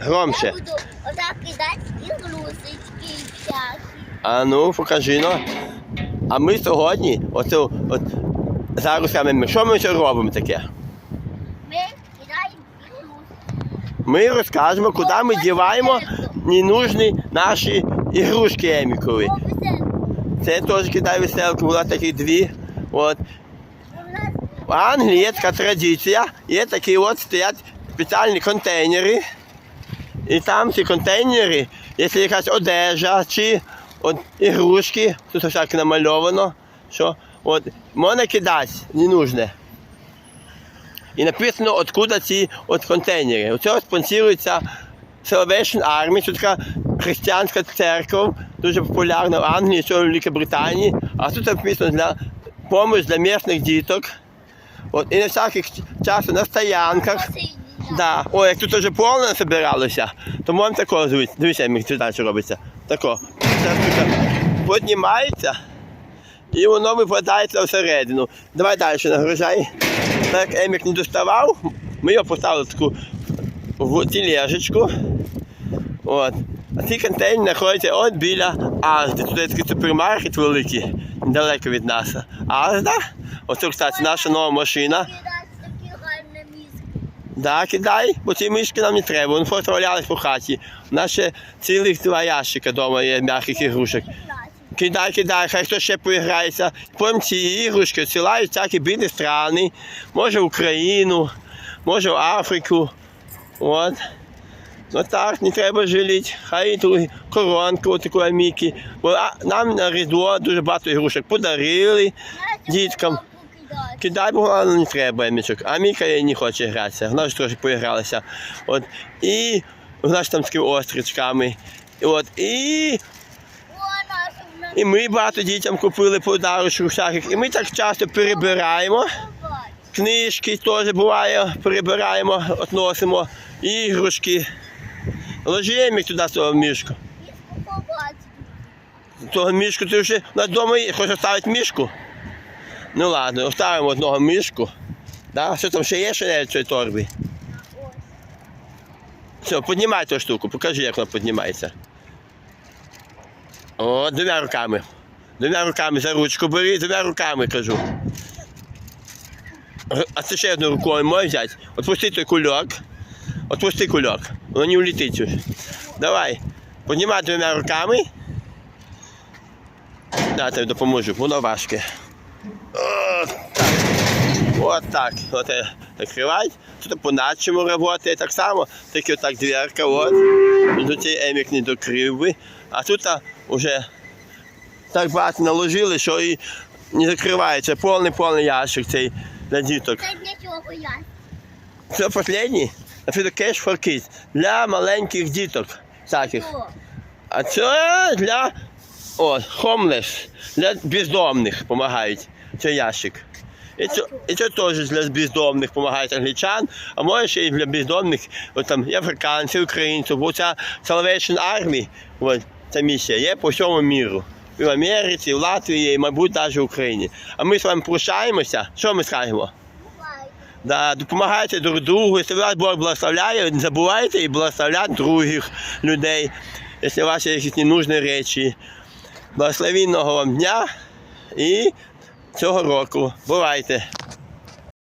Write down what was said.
Громче. Я буду отак кидати ігрушечки всякі. А ну, покажи ну. А ми сьогодні, оце, от, зараз кажемо, що ми ще робимо таке? Ми кидаємо ігрушки. Ми розкажемо, куди ми діваємо ненужні наші ігрушки Емікові. Це теж кидай веселку, була такі дві. От. В Англії є така традиція, є такі от стоять спеціальні контейнери. І там ці контейнери, якщо якась одежа чи от, ігрушки, тут всяке намальовано, що от, можна кидати ненужне. І написано, откуда ці от контейнери. Оце спонсорується Salvation Army, це така християнська церква, дуже популярна в Англії, що в Великобританії. А тут написано для допомоги для місних діток. От, і на всяких часу на стоянках. Да. О, як тут вже повно збиралося, то можемо такого зробити. Дивіться, як це далі робиться. Тако. Це тут піднімається і воно випадається всередину. Давай далі нагружай. Так, Емік не доставав, ми його поставили таку в тележечку. От. А ці контейнери знаходяться от біля Азди. Тут такий супермаркет великий, недалеко від нас. Азда. Тут, кстати, наша нова машина. Кидати такі гарні мізки. Да, кидай, бо ці мишки нам не треба, вони просто по хаті. У нас ще цілих два ящика вдома є м'яких ігрушок. Кидай, кидай, хай хто ще поіграється. Потім ці ігрушки відсилають всякі бідні страни, може в Україну, може в Африку. От. Ну так, не треба жаліти. Хай ту коронку таку аміки. Бо нам на Різдво дуже багато ігрушок подарили. Діткам. Кидай, бо не треба мічок. А Міка їй не хоче гратися. Вона ж трохи поігралася. От. І вона ж там з острічками. І От. І, і ми багато дітям купили подарочок всяких. І ми так часто перебираємо. Книжки теж буває, перебираємо, относимо, ігрушки. Ложи мік туди того мішку. Того мішку ти вже на є. хочеш оставити мішку? Ну ладно, оставимо одного мішку. Да? Що там ще є ще в цій торбі? Все, піднімай ту штуку, покажи, як вона піднімається. О, двома руками. Двома руками за ручку бери, двома руками кажу. А це ще одну рукою можеш взяти. Отпусти той кульок. Отпусти кульок. Воно не улетить. уже. Давай. Піднімай двома руками. Да, тобі допоможу, воно важке. От так. От так. От е. Тут по-начому працює так само. Тільки отак дверка, от. До цієї емік не докрив би. А тут вже так багато наложили, що і не закривається. Повний-повний ящик цей для діток. Це для чого я? Це останній. Cash for Kids. Для маленьких діток. О, А це для о, homeless, для бездомних допомагають. Це ящик. І це, і це теж для бездомних допомагають англічан, а може ще і для бездомних, от там і африканців, українців, бо ця Salvation Army, от, ця місія є по всьому міру. І в Америці, і в Латвії, і, мабуть, навіть в Україні. А ми з вами прощаємося. Що ми скажемо? Да, допомагайте друг другу, якщо вас Бог благословляє, не забувайте і благословляти других людей, якщо у вас є якісь ненужні речі. Благословінного вам дня і цього року. Бувайте!